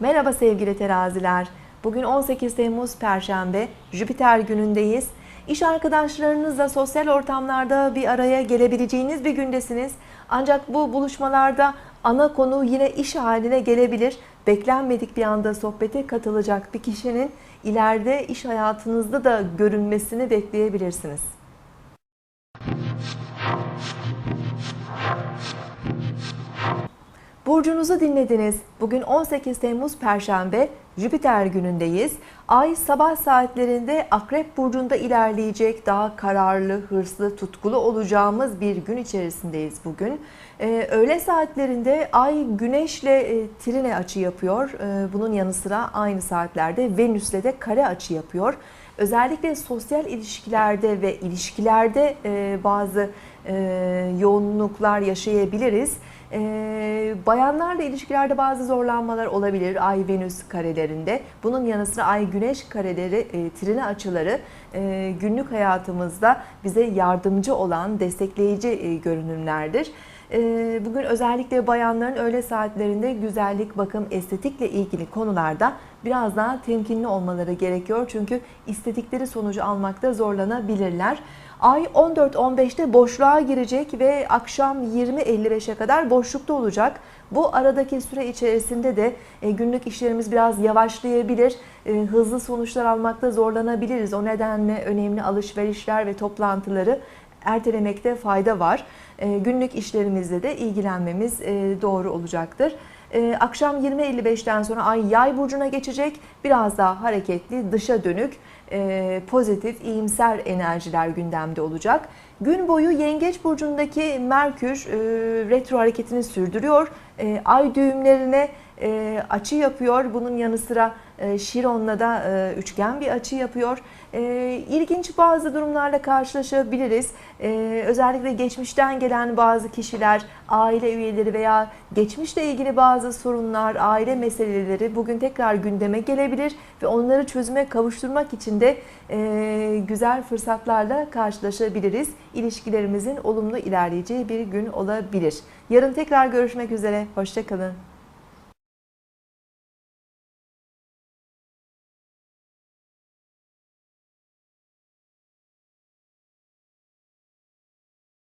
Merhaba sevgili teraziler. Bugün 18 Temmuz Perşembe, Jüpiter günündeyiz. İş arkadaşlarınızla sosyal ortamlarda bir araya gelebileceğiniz bir gündesiniz. Ancak bu buluşmalarda ana konu yine iş haline gelebilir. Beklenmedik bir anda sohbete katılacak bir kişinin ileride iş hayatınızda da görünmesini bekleyebilirsiniz. Burcunuzu dinlediniz. Bugün 18 Temmuz Perşembe, Jüpiter günündeyiz. Ay sabah saatlerinde Akrep Burcu'nda ilerleyecek, daha kararlı, hırslı, tutkulu olacağımız bir gün içerisindeyiz bugün. Ee, öğle saatlerinde Ay Güneş'le e, trine açı yapıyor. Ee, bunun yanı sıra aynı saatlerde Venüs'le de kare açı yapıyor. Özellikle sosyal ilişkilerde ve ilişkilerde e, bazı e, yoğunluklar yaşayabiliriz. Ee, bayanlarla ilişkilerde bazı zorlanmalar olabilir Ay Venüs karelerinde. Bunun yanı sıra Ay Güneş kareleri, e, trine açıları e, günlük hayatımızda bize yardımcı olan, destekleyici e, görünümlerdir. E, bugün özellikle bayanların öğle saatlerinde güzellik, bakım, estetikle ilgili konularda biraz daha temkinli olmaları gerekiyor. Çünkü istedikleri sonucu almakta zorlanabilirler. Ay 14-15'te boşluğa girecek ve akşam 20.55'e kadar boşlukta olacak. Bu aradaki süre içerisinde de e, günlük işlerimiz biraz yavaşlayabilir. E, hızlı sonuçlar almakta zorlanabiliriz. O nedenle önemli alışverişler ve toplantıları ertelemekte fayda var. E, günlük işlerimizle de ilgilenmemiz doğru olacaktır. Akşam 20.55'ten sonra ay yay burcuna geçecek. Biraz daha hareketli, dışa dönük, pozitif, iyimser enerjiler gündemde olacak. Gün boyu Yengeç burcundaki Merkür retro hareketini sürdürüyor. Ay düğümlerine açı yapıyor. Bunun yanı sıra Şiron'la da üçgen bir açı yapıyor. İlginç bazı durumlarla karşılaşabiliriz. Özellikle geçmişten gelen bazı kişiler, aile üyeleri veya geçmişle ilgili bazı sorunlar, aile meseleleri bugün tekrar gündeme gelebilir ve onları çözüme kavuşturmak için de güzel fırsatlarla karşılaşabiliriz. İlişkilerimizin olumlu ilerleyeceği bir gün olabilir. Yarın tekrar görüşmek üzere. Hoşçakalın.